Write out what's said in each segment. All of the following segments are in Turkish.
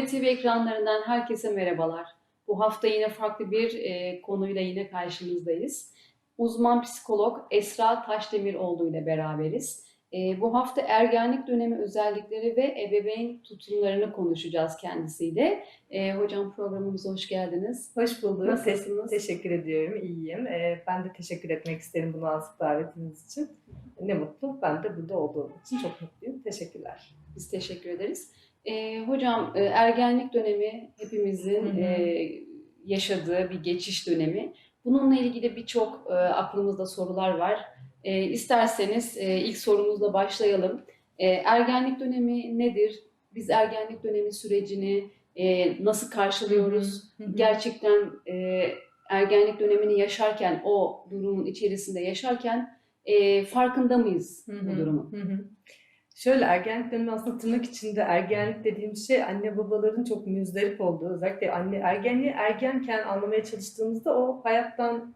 ABB TV ekranlarından herkese merhabalar. Bu hafta yine farklı bir e, konuyla yine karşınızdayız. Uzman psikolog Esra Taşdemiroğlu ile beraberiz. E, bu hafta ergenlik dönemi özellikleri ve ebeveyn tutumlarını konuşacağız kendisiyle. E, hocam programımıza hoş geldiniz. Hoş bulduk. Nasılsınız? Teşekkür ediyorum. İyiyim. Ee, ben de teşekkür etmek isterim bu nazik davetiniz için. Ne mutlu. Ben de burada olduğum için çok mutluyum. Teşekkürler. Biz teşekkür ederiz. E, hocam e, ergenlik dönemi hepimizin Hı hı. e, yaşadığı bir geçiş dönemi. Bununla ilgili birçok e, aklımızda sorular var. E, isterseniz e, ilk sorumuzla başlayalım. E, ergenlik dönemi nedir? Biz ergenlik dönemi sürecini e, nasıl karşılıyoruz? Hı hı. Gerçekten e, ergenlik dönemini yaşarken, o durumun içerisinde yaşarken e, farkında mıyız Hı bu durumun? Hı hı. Şöyle ergenlik dönemi aslında tırnak içinde ergenlik dediğim şey anne babaların çok müzdarip olduğu özellikle anne ergenliği ergenken anlamaya çalıştığımızda o hayattan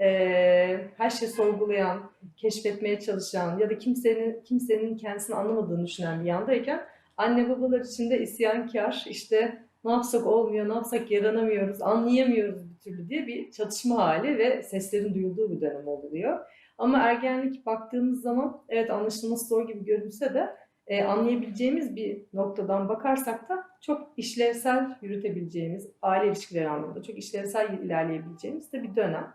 eee, her şeyi sorgulayan, keşfetmeye çalışan ya da kimsenin kimsenin kendisini anlamadığını düşünen bir yandayken anne babalar için de isyankar işte ne yapsak olmuyor, ne yapsak yaranamıyoruz, anlayamıyoruz bir türlü diye bir çatışma hali ve seslerin duyulduğu bir dönem oluyor. Ama ergenlik baktığımız zaman evet anlaşılması zor gibi görünse de e, anlayabileceğimiz bir noktadan bakarsak da çok işlevsel yürütebileceğimiz, aile ilişkileri anlamında çok işlevsel ilerleyebileceğimiz de bir dönem.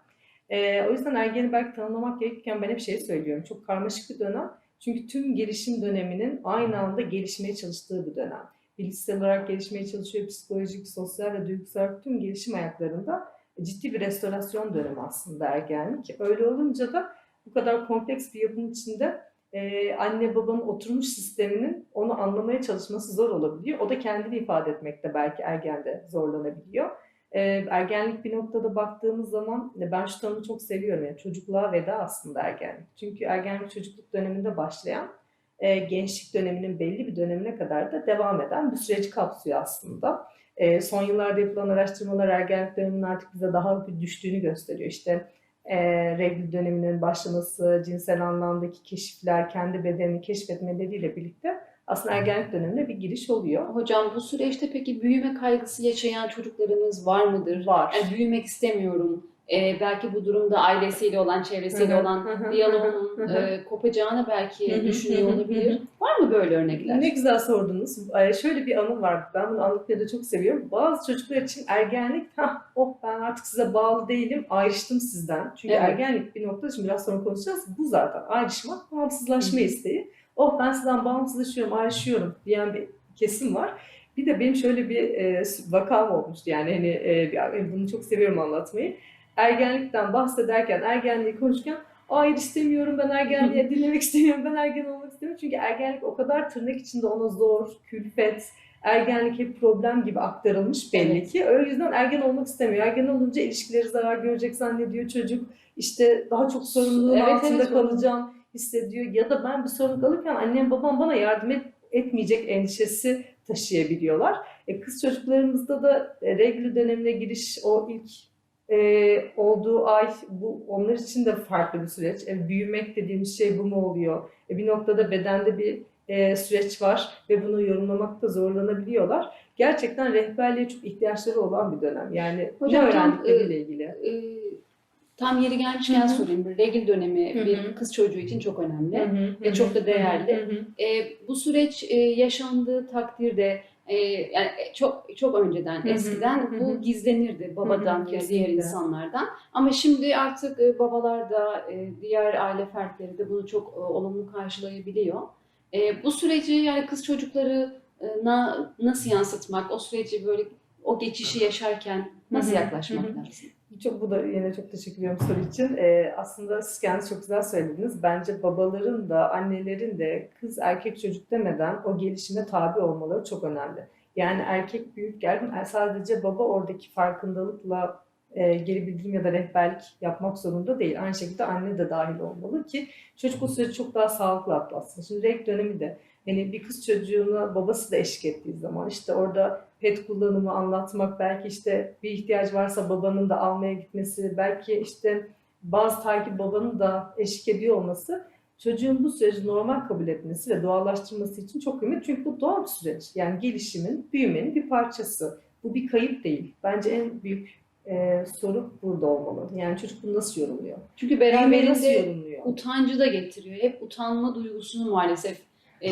E, o yüzden ergeni belki tanımlamak gerekirken ben hep şey söylüyorum. Çok karmaşık bir dönem. Çünkü tüm gelişim döneminin aynı anda gelişmeye çalıştığı bir dönem. Bilişsel olarak gelişmeye çalışıyor, psikolojik, sosyal ve duygusal tüm gelişim ayaklarında ciddi bir restorasyon dönemi aslında ergenlik. Öyle olunca da bu kadar kompleks bir yapının içinde e, anne babanın oturmuş sisteminin onu anlamaya çalışması zor olabiliyor. O da kendini ifade etmekte belki ergende zorlanabiliyor. E, ergenlik bir noktada baktığımız zaman e, ben şu tanımı çok seviyorum. Yani çocukluğa veda aslında ergenlik. Çünkü ergenlik çocukluk döneminde başlayan e, gençlik döneminin belli bir dönemine kadar da devam eden bir süreci kapsıyor aslında. E, son yıllarda yapılan araştırmalar ergenlik döneminin artık bize daha bir düştüğünü gösteriyor. İşte e, regl döneminin başlaması, cinsel anlamdaki keşifler, kendi bedenini keşfetmeleriyle birlikte aslında ergenlik dönemine bir giriş oluyor. Hocam bu süreçte peki büyüme kaygısı yaşayan çocuklarımız var mıdır? Var. Yani büyümek istemiyorum. Ee, belki bu durumda ailesiyle olan, çevresiyle olan hı. e, kopacağını belki Hı hı, düşünüyor olabilir. Var mı böyle örnekler? Ne güzel sordunuz. Ee, şöyle bir anı var. Ben bunu anlatmayı da çok seviyorum. Bazı çocuklar için ergenlik, ha oh ben artık size bağlı değilim, ayrıştım sizden. Çünkü Evet. ergenlik bir nokta, şimdi biraz sonra konuşacağız. Bu zaten ayrışmak, bağımsızlaşma Hı isteği. Oh ben sizden bağımsızlaşıyorum, ayrışıyorum diyen bir kesim var. Bir de benim şöyle bir e, vakam olmuştu yani hani e, bir- bunu çok seviyorum anlatmayı. Ergenlikten bahsederken, ergenliği konuşurken hayır istemiyorum ben ergenliğe dinlemek istemiyorum ben ergen olmak istemiyorum. Çünkü ergenlik o kadar tırnak içinde ona zor, külfet, ergenlik hep problem gibi aktarılmış belli Evet. ki. Öyle yüzden ergen olmak istemiyor. Ergen olunca ilişkileri zarar görecek zannediyor çocuk. İşte daha çok sorumluluğun Evet, altında evet. kalacağım hissediyor. Ya da ben bir sorumluluk alırken annem babam bana yardım et, etmeyecek endişesi taşıyabiliyorlar. E, kız çocuklarımızda da e, regl dönemine giriş o ilk e, olduğu ay bu onlar için de farklı bir süreç. E, büyümek dediğimiz şey bu mu oluyor? E, bir noktada bedende bir e, süreç var ve bunu yorumlamakta zorlanabiliyorlar. Gerçekten rehberliğe çok ihtiyaçları olan bir dönem. Yani Hocam ne öğrendikleriyle ilgili. E, tam yeri gelmişken Hı hı. sorayım. Bir regl dönemi Hı hı. bir kız çocuğu için çok önemli. Hı hı, ve çok da değerli. E, bu süreç e, yaşandığı takdirde e, yani çok çok önceden Hı hı, eskiden hı hı. bu gizlenirdi babadan ya diğer insanlardan. Ama şimdi artık e, babalar da e, diğer aile fertleri de bunu çok e, olumlu karşılayabiliyor. E, bu süreci yani kız çocukları e, na, nasıl yansıtmak, o süreci böyle o geçişi yaşarken nasıl yaklaşmak lazım? Çok bu da yine çok teşekkür ediyorum soru için. Ee, aslında siz kendiniz çok güzel söylediniz. Bence babaların da annelerin de kız erkek çocuk demeden o gelişime tabi olmaları çok önemli. Yani erkek büyürken sadece baba oradaki farkındalıkla e, geri bildirim ya da rehberlik yapmak zorunda değil. Aynı şekilde anne de dahil olmalı ki çocuk o süreci çok daha sağlıklı atlatsın. Şimdi reg dönemi de hani bir kız çocuğuna babası da eşlik ettiği zaman işte orada pet kullanımı anlatmak, belki işte bir ihtiyaç varsa babanın da almaya gitmesi, belki işte bazı takip babanın da eşlik ediyor olması çocuğun bu süreci normal kabul etmesi ve doğallaştırması için çok kıymetli. Çünkü bu doğal bir süreç. Yani gelişimin, büyümenin bir parçası. Bu bir kayıp değil. Bence en büyük e, soru burada olmalı. Yani çocuk bunu nasıl yorumluyor? Çünkü Büyümeyi nasıl beraberinde yorumluyor? utancı da getiriyor. Hep utanma duygusunu maalesef e,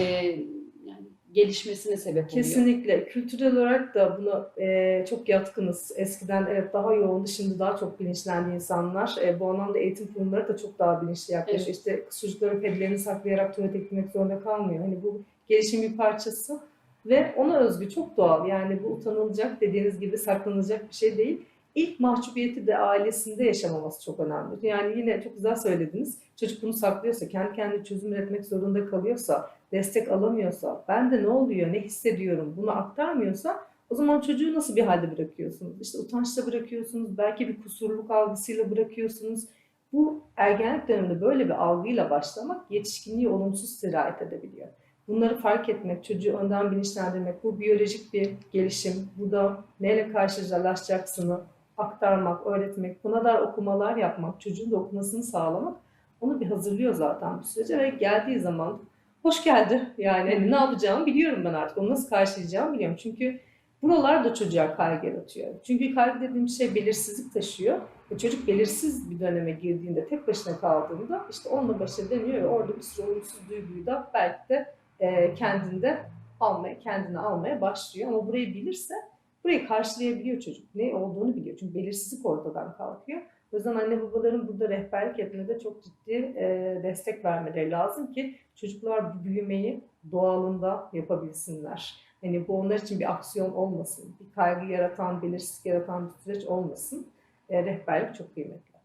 yani gelişmesine sebep oluyor. Kesinlikle. Kültürel olarak da buna e, çok yatkınız. Eskiden evet daha yoğundu, şimdi daha çok bilinçlendi insanlar. E, bu anlamda eğitim kurumları da çok daha bilinçli yaklaşıyor. Evet. İşte çocukların pedilerini saklayarak tuvalete gitmek zorunda kalmıyor. Hani bu gelişim bir parçası ve ona özgü çok doğal. Yani bu utanılacak dediğiniz gibi saklanılacak bir şey değil. İlk mahcubiyeti de ailesinde yaşamaması çok önemli. Yani yine çok güzel söylediniz. Çocuk bunu saklıyorsa, kendi kendine çözüm üretmek zorunda kalıyorsa, destek alamıyorsa, ben de ne oluyor, ne hissediyorum bunu aktarmıyorsa o zaman çocuğu nasıl bir halde bırakıyorsunuz? İşte utançla bırakıyorsunuz, belki bir kusurluk algısıyla bırakıyorsunuz. Bu ergenlik döneminde böyle bir algıyla başlamak yetişkinliği olumsuz sirayet edebiliyor. Bunları fark etmek, çocuğu önden bilinçlendirmek, bu biyolojik bir gelişim, bu da neyle karşılaşacaksını aktarmak, öğretmek, buna dair okumalar yapmak, çocuğun da okumasını sağlamak onu bir hazırlıyor zaten bu sürece ve geldiği zaman hoş geldi. Yani hani ne yapacağımı biliyorum ben artık. Onu nasıl karşılayacağımı biliyorum. Çünkü buralar da çocuğa kaygı yaratıyor. Çünkü kaygı dediğim şey belirsizlik taşıyor. Ve çocuk belirsiz bir döneme girdiğinde, tek başına kaldığında işte onunla baş edemiyor ve orada bir sürü olumsuz duyguyu da belki de kendinde almaya, kendine almaya başlıyor. Ama burayı bilirse burayı karşılayabiliyor çocuk. Ne olduğunu biliyor. Çünkü belirsizlik ortadan kalkıyor. O yüzden anne babaların burada rehberlik etmede çok ciddi e, destek vermeleri lazım ki çocuklar büyümeyi doğalında yapabilsinler. Hani bu onlar için bir aksiyon olmasın, bir kaygı yaratan, belirsizlik yaratan bir süreç olmasın. E, rehberlik çok kıymetli.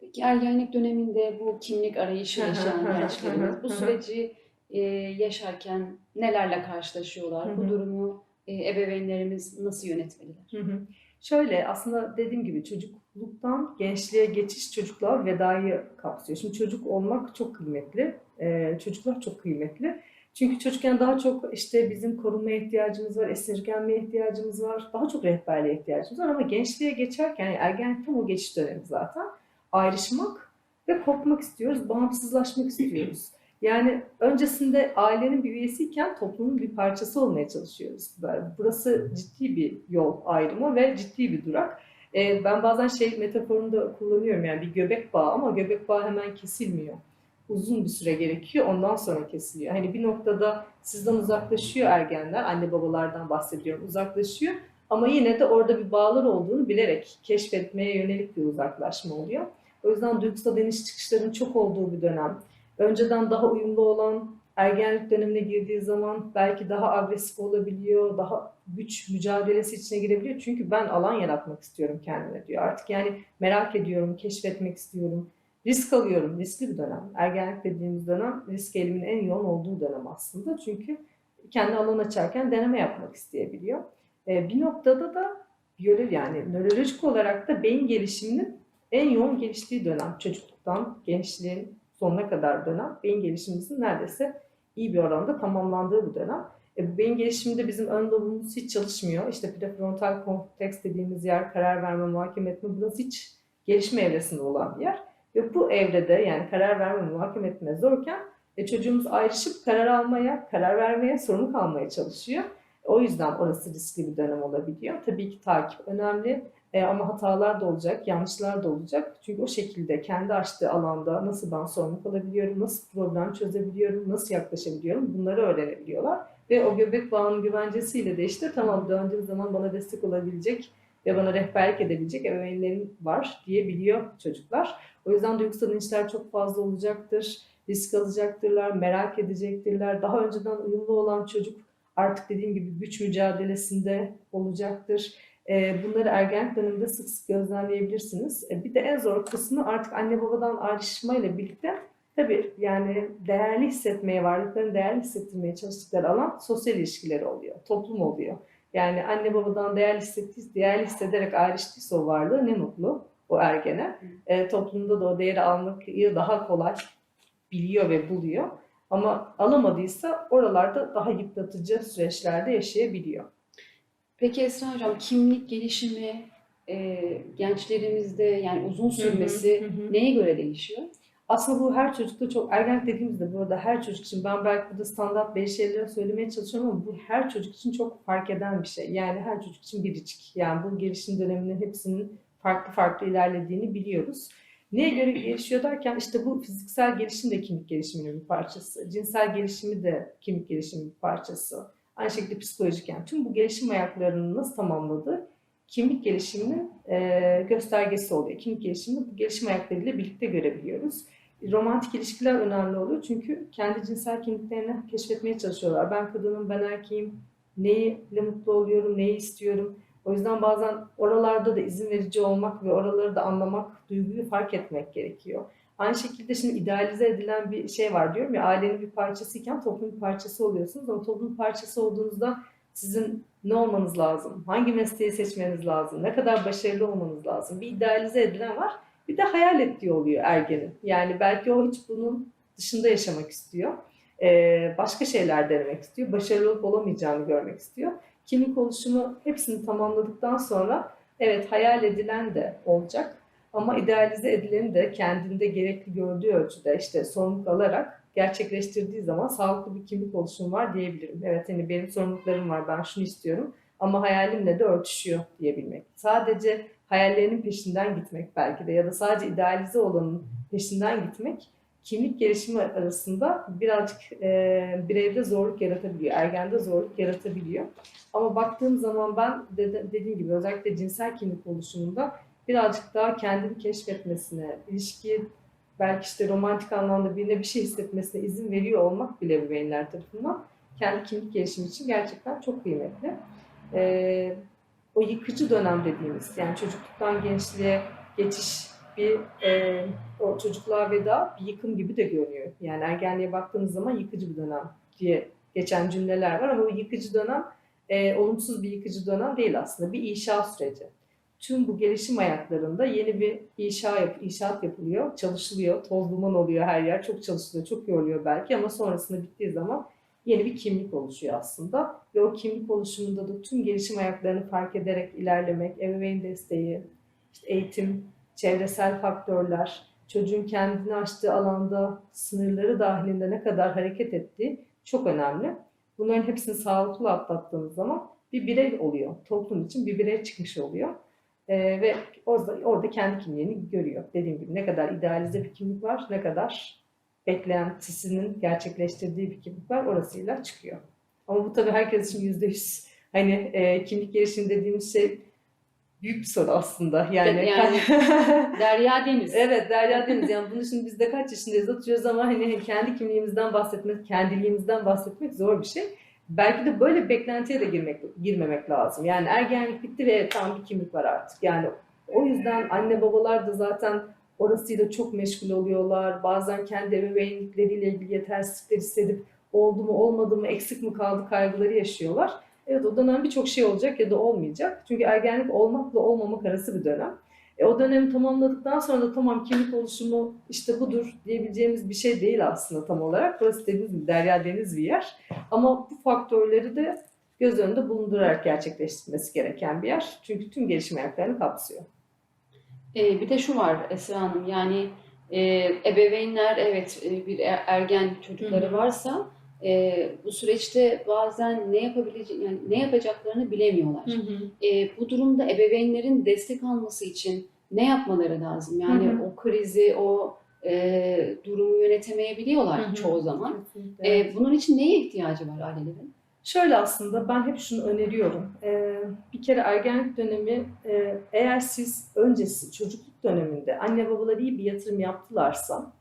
Peki ergenlik döneminde bu kimlik arayışı yaşayan gençlerimiz bu süreci e, yaşarken nelerle karşılaşıyorlar? Bu durumu e, ebeveynlerimiz nasıl yönetmeliler? Hı hı. Şöyle aslında dediğim gibi çocukluktan gençliğe geçiş çocuklar vedayı kapsıyor. Şimdi çocuk olmak çok kıymetli. Ee, çocuklar çok kıymetli. Çünkü çocukken daha çok işte bizim korunmaya ihtiyacımız var, esirgenmeye ihtiyacımız var, daha çok rehberliğe ihtiyacımız var ama gençliğe geçerken yani ergenlik tam o geçiş dönemi zaten ayrışmak ve kopmak istiyoruz, bağımsızlaşmak istiyoruz. Yani öncesinde ailenin bir üyesiyken toplumun bir parçası olmaya çalışıyoruz. Burası ciddi bir yol ayrımı ve ciddi bir durak. Ee, ben bazen şey metaforunu da kullanıyorum yani bir göbek bağı ama göbek bağı hemen kesilmiyor. Uzun bir süre gerekiyor ondan sonra kesiliyor. Hani bir noktada sizden uzaklaşıyor ergenler, anne babalardan bahsediyorum uzaklaşıyor. Ama yine de orada bir bağlar olduğunu bilerek keşfetmeye yönelik bir uzaklaşma oluyor. O yüzden duygusal iniş çıkışların çok olduğu bir dönem önceden daha uyumlu olan ergenlik dönemine girdiği zaman belki daha agresif olabiliyor, daha güç mücadelesi içine girebiliyor. Çünkü ben alan yaratmak istiyorum kendime diyor. Artık yani merak ediyorum, keşfetmek istiyorum. Risk alıyorum, riskli bir dönem. Ergenlik dediğimiz dönem risk eğiliminin en yoğun olduğu dönem aslında. Çünkü kendi alan açarken deneme yapmak isteyebiliyor. Ee, bir noktada da biyoloji yani nörolojik olarak da beyin gelişiminin en yoğun geliştiği dönem. Çocukluktan gençliğin sonuna kadar dönem beyin gelişimimizin neredeyse iyi bir oranda tamamlandığı bir dönem. E, beyin gelişiminde bizim ön lobumuz hiç çalışmıyor. İşte prefrontal korteks dediğimiz yer, karar verme, muhakeme etme burası hiç gelişme evresinde olan bir yer. Ve bu evrede yani karar verme, muhakeme etme zorken e, çocuğumuz ayrışıp karar almaya, karar vermeye, sorumluluk almaya çalışıyor. O yüzden orası riskli bir dönem olabiliyor. Tabii ki takip önemli. E, ama hatalar da olacak, yanlışlar da olacak. Çünkü o şekilde kendi açtığı alanda nasıl ben sorumluluk alabiliyorum, nasıl problem çözebiliyorum, nasıl yaklaşabiliyorum bunları öğrenebiliyorlar. Ve o göbek bağının güvencesiyle de işte tamam döndüğüm zaman bana destek olabilecek ve bana rehberlik edebilecek ebeveynlerim var diyebiliyor çocuklar. O yüzden duygusal inişler çok fazla olacaktır. Risk alacaktırlar, merak edecektirler. Daha önceden uyumlu olan çocuk artık dediğim gibi güç mücadelesinde olacaktır. E, bunları ergenlik döneminde sık sık gözlemleyebilirsiniz. E, bir de en zor kısmı artık anne babadan ayrışmayla birlikte tabii yani değerli hissetmeye, varlıklarını değerli hissettirmeye çalıştıkları alan sosyal ilişkileri oluyor, toplum oluyor. Yani anne babadan değerli hissettiği, değerli hissederek ayrıştıysa o varlığı ne mutlu o ergene. E, toplumda da o değeri almayı daha kolay biliyor ve buluyor. Ama alamadıysa oralarda daha yıpratıcı süreçlerde yaşayabiliyor. Peki Esra Hocam kimlik gelişimi e, gençlerimizde yani uzun sürmesi Hı hı, hı neye göre değişiyor? Aslında bu her çocukta çok ergenlik dediğimizde burada her çocuk için ben belki burada standart belli şeyleri söylemeye çalışıyorum ama bu her çocuk için çok fark eden bir şey. Yani her çocuk için biricik. Yani bu gelişim döneminin hepsinin farklı farklı ilerlediğini biliyoruz. Neye göre gelişiyor derken işte bu fiziksel gelişim de kimlik gelişiminin bir parçası. Cinsel gelişimi de kimlik gelişiminin bir parçası. Aynı şekilde psikolojik yani tüm bu gelişim ayaklarını nasıl tamamladığı kimlik gelişiminin e, göstergesi oluyor. Kimlik gelişimini bu gelişim ayaklarıyla birlikte görebiliyoruz. Romantik ilişkiler önemli oluyor çünkü kendi cinsel kimliklerini keşfetmeye çalışıyorlar. Ben kadınım, ben erkeğim, neyle mutlu oluyorum, neyi istiyorum. O yüzden bazen oralarda da izin verici olmak ve oraları da anlamak, duyguyu fark etmek gerekiyor. Aynı şekilde şimdi idealize edilen bir şey var diyorum ya ailenin bir parçasıyken toplumun bir parçası oluyorsunuz ama toplumun parçası olduğunuzda sizin ne olmanız lazım? Hangi mesleği seçmeniz lazım? Ne kadar başarılı olmanız lazım? Bir idealize edilen var. Bir de hayal ettiği oluyor ergenin. Yani belki o hiç bunun dışında yaşamak istiyor. Ee, başka şeyler denemek istiyor. Başarılı olup olamayacağını görmek istiyor. Kimlik oluşumu hepsini tamamladıktan sonra evet hayal edilen de olacak. Ama idealize edileni de kendinde gerekli gördüğü ölçüde işte sorumluluk alarak gerçekleştirdiği zaman sağlıklı bir kimlik oluşumu var diyebilirim. Evet hani benim sorumluluklarım var ben şunu istiyorum ama hayalimle de örtüşüyor diyebilmek. Sadece hayallerinin peşinden gitmek belki de ya da sadece idealize olanın peşinden gitmek kimlik gelişimi arasında birazcık e, bireyde zorluk yaratabiliyor, ergende zorluk yaratabiliyor. Ama baktığım zaman ben de, dediğim gibi özellikle cinsel kimlik oluşumunda birazcık daha kendini keşfetmesine, ilişki belki işte romantik anlamda birine bir şey hissetmesine izin veriyor olmak bile ebeveynler tarafından kendi kimlik gelişimi için gerçekten çok kıymetli. Ee, o yıkıcı dönem dediğimiz yani çocukluktan gençliğe geçiş bir e, o çocukluğa veda bir yıkım gibi de görünüyor. Yani ergenliğe baktığınız zaman yıkıcı bir dönem diye geçen cümleler var ama bu yıkıcı dönem e, olumsuz bir yıkıcı dönem değil aslında bir inşa süreci tüm bu gelişim ayaklarında yeni bir inşa yap, inşaat yapılıyor, çalışılıyor, toz duman oluyor her yer, çok çalışılıyor, çok yoruluyor belki ama sonrasında bittiği zaman yeni bir kimlik oluşuyor aslında. Ve o kimlik oluşumunda da tüm gelişim ayaklarını fark ederek ilerlemek, ebeveyn desteği, işte eğitim, çevresel faktörler, çocuğun kendini açtığı alanda sınırları dahilinde ne kadar hareket ettiği çok önemli. Bunların hepsini sağlıklı atlattığımız zaman bir birey oluyor. Toplum için bir birey çıkmış oluyor. Ee, ve orada, orada kendi kimliğini görüyor. Dediğim gibi ne kadar idealize bir kimlik var, ne kadar beklentisinin gerçekleştirdiği bir kimlik var orasıyla çıkıyor. Ama bu tabii herkes için yüzde yüz hani e, kimlik gelişimi dediğimiz şey büyük bir soru aslında. Yani, Yani Derya Deniz. evet Derya Deniz yani bunu şimdi biz de kaç yaşındayız oturuyoruz ama hani kendi kimliğimizden bahsetmek, kendiliğimizden bahsetmek zor bir şey. Belki de böyle beklentiye de girmek, girmemek lazım. Yani ergenlik bitti ve tam bir kimlik var artık. Yani o yüzden anne babalar da zaten orasıyla çok meşgul oluyorlar. Bazen kendi ebeveynlikleriyle ilgili yetersizlikler hissedip oldu mu olmadı mı eksik mi kaldı kaygıları yaşıyorlar. Evet o dönem birçok şey olacak ya da olmayacak. Çünkü ergenlik olmakla olmamak arası bir dönem. E, o dönemi tamamladıktan sonra da tamam kimlik oluşumu işte budur diyebileceğimiz bir şey değil aslında tam olarak. Burası dediğimiz gibi derya deniz bir yer. Ama bu faktörleri de göz önünde bulundurarak gerçekleştirilmesi gereken bir yer. Çünkü tüm gelişim ayaklarını kapsıyor. Ee, bir de şu var Esra Hanım yani e, ebeveynler evet e, bir er- ergen çocukları varsa e, bu süreçte bazen ne yapabilecek yani ne yapacaklarını bilemiyorlar. E, bu durumda ebeveynlerin destek alması için ne yapmaları lazım? Yani Hı hı. o krizi, o e, durumu yönetemeyebiliyorlar Hı hı. çoğu zaman. Kesinlikle. E, bunun için neye ihtiyacı var ailelerin? Şöyle aslında ben hep şunu öneriyorum. Ee, bir kere ergenlik dönemi e, eğer siz öncesi çocukluk döneminde anne babalar iyi bir yatırım yaptılarsa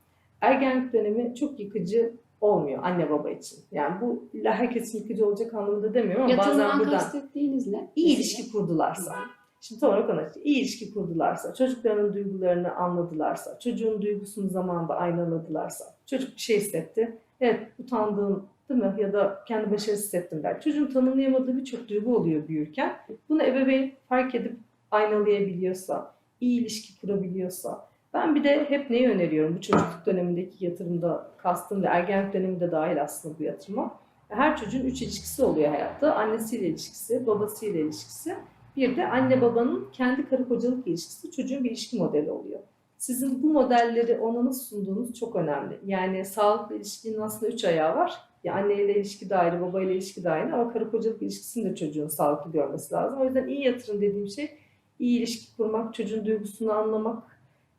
ergenlik dönemi çok yıkıcı olmuyor anne baba için. Yani bu illa herkesin yıkıcı olacak anlamında demiyorum ama bazen Yatırımdan buradan kastettiğiniz ne? iyi ilişki kurdularsa. Şimdi tam olarak anlatayım. İyi ilişki kurdularsa, çocukların duygularını anladılarsa, çocuğun duygusunu zamanında aynaladılarsa, çocuk bir şey hissetti. Evet utandığım değil mi? Ya da kendi başarısız hissettim der. Çocuğun tanımlayamadığı birçok duygu oluyor büyürken. Bunu ebeveyn fark edip aynalayabiliyorsa, iyi ilişki kurabiliyorsa. Ben bir de hep neyi öneriyorum bu çocukluk dönemindeki yatırımda kastım ve ergenlik döneminde dahil aslında bu yatırıma. Her çocuğun üç ilişkisi oluyor hayatta. Annesiyle ilişkisi, babasıyla ilişkisi. Bir de anne babanın kendi karı kocalık ilişkisi çocuğun bir ilişki modeli oluyor. Sizin bu modelleri ona nasıl sunduğunuz çok önemli. Yani sağlıklı ilişkinin aslında üç ayağı var. Ya anneyle ilişki de ayrı, babayla ilişki de ayrı ama karı kocalık ilişkisini de çocuğun sağlıklı görmesi lazım. O yüzden iyi yatırım dediğim şey iyi ilişki kurmak, çocuğun duygusunu anlamak,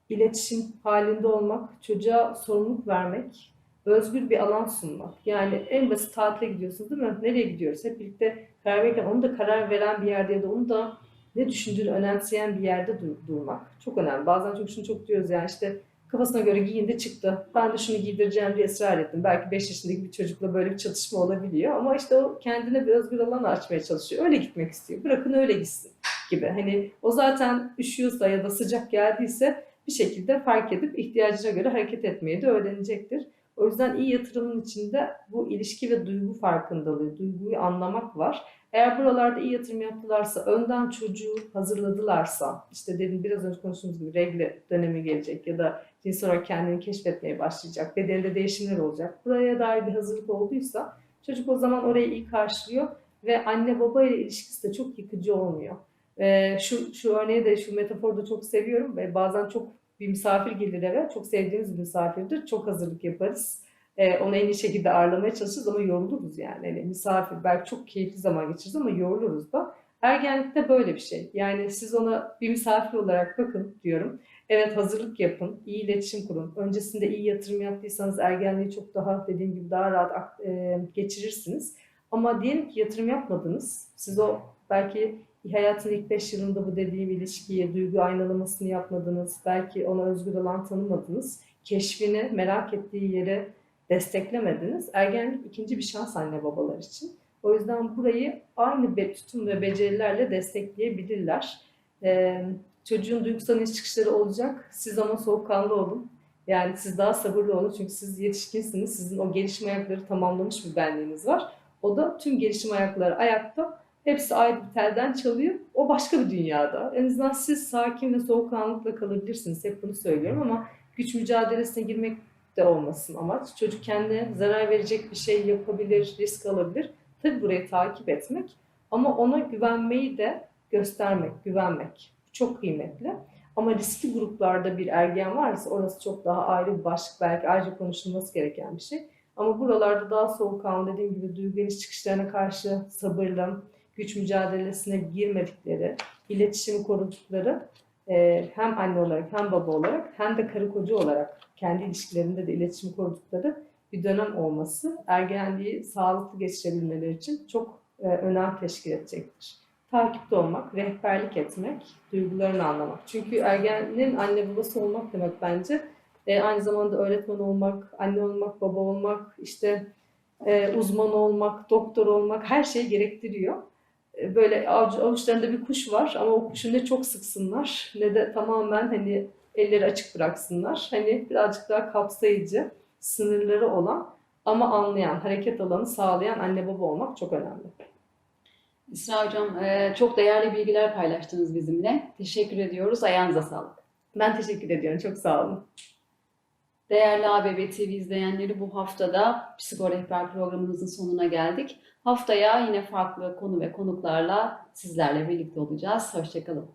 iletişim halinde olmak, çocuğa sorumluluk vermek, özgür bir alan sunmak. Yani en basit tatile gidiyorsunuz değil mi? Nereye gidiyoruz? Hep birlikte karar verirken onu da karar veren bir yerde ya da onu da ne düşündüğünü önemseyen bir yerde dur- durmak çok önemli. Bazen çok şunu çok diyoruz yani işte kafasına göre giyindi çıktı. Ben de şunu giydireceğim diye ısrar ettim. Belki 5 yaşındaki bir çocukla böyle bir çatışma olabiliyor ama işte o kendine bir özgür alan açmaya çalışıyor. Öyle gitmek istiyor. Bırakın öyle gitsin gibi. Hani o zaten üşüyorsa ya da sıcak geldiyse bir şekilde fark edip ihtiyacına göre hareket etmeyi de öğrenecektir. O yüzden iyi yatırımın içinde bu ilişki ve duygu farkındalığı, duyguyu anlamak var. Eğer buralarda iyi yatırım yaptılarsa, önden çocuğu hazırladılarsa, işte dedim biraz önce konuştuğumuz gibi regle dönemi gelecek ya da cinsel olarak kendini keşfetmeye başlayacak, bedeninde değişimler olacak. Buraya dair bir hazırlık olduysa çocuk o zaman orayı iyi karşılıyor ve anne baba ile ilişkisi de çok yıkıcı olmuyor. Ee, şu, şu örneği de, şu metaforu da çok seviyorum ve bazen çok bir misafir gelir eve, çok sevdiğimiz bir misafirdir, çok hazırlık yaparız. Ee, onu en iyi şekilde ağırlamaya çalışırız ama yoruluruz yani. yani. Misafir belki çok keyifli zaman geçiririz ama yoruluruz da. Ergenlikte böyle bir şey. Yani siz ona bir misafir olarak bakın diyorum. Evet hazırlık yapın, iyi iletişim kurun. Öncesinde iyi yatırım yaptıysanız ergenliği çok daha dediğim gibi daha rahat e, geçirirsiniz. Ama diyelim ki yatırım yapmadınız. Siz o belki hayatın ilk 5 yılında bu dediğim ilişkiye, duygu aynalamasını yapmadınız. Belki ona özgür alan tanımadınız. Keşfini, merak ettiği yere desteklemediniz. Ergenlik ikinci bir şans anne babalar için. O yüzden burayı aynı tutum ve becerilerle destekleyebilirler. Ee, çocuğun duygusal iniş çıkışları olacak. Siz ama soğukkanlı olun. Yani siz daha sabırlı olun çünkü siz yetişkinsiniz. Sizin o gelişim ayakları tamamlamış bir benliğiniz var. O da tüm gelişim ayakları ayakta. Hepsi ayrı bir telden çalıyor. O başka bir dünyada. En azından siz sakin ve soğukkanlıkla kalabilirsiniz. Hep bunu söylüyorum ama güç mücadelesine girmek de olmasın amaç. Çocuk kendine zarar verecek bir şey yapabilir, risk alabilir. Tabii burayı takip etmek ama ona güvenmeyi de göstermek, güvenmek. Çok kıymetli. Ama riskli gruplarda bir ergen varsa orası çok daha ayrı bir başlık. Belki ayrıca konuşulması gereken bir şey. Ama buralarda daha soğukkanlı dediğim gibi duygu çıkışlarına karşı sabırlı, güç mücadelesine girmedikleri, iletişimi korudukları e, hem anne olarak hem baba olarak hem de karı koca olarak kendi ilişkilerinde de iletişim kurdukları bir dönem olması ergenliği sağlıklı geçirebilmeleri için çok e, önem teşkil edecektir. Takipte olmak, rehberlik etmek, duygularını anlamak. Çünkü ergenin anne babası olmak demek bence e, aynı zamanda öğretmen olmak, anne olmak, baba olmak, işte e, uzman olmak, doktor olmak her şeyi gerektiriyor. E, böyle avuç, avuçlarında bir kuş var ama o kuşu ne çok sıksınlar ne de tamamen hani elleri açık bıraksınlar. Hani birazcık daha kapsayıcı, sınırları olan ama anlayan, hareket alanı sağlayan anne baba olmak çok önemli. İsra Hocam e, çok değerli bilgiler paylaştınız bizimle. Teşekkür ediyoruz. Ayağınıza sağlık. Ben teşekkür ediyorum. Çok sağ olun. Değerli ABB TV izleyenleri bu haftada Psiko Rehber programımızın sonuna geldik. Haftaya yine farklı konu ve konuklarla sizlerle birlikte olacağız. Hoşçakalın.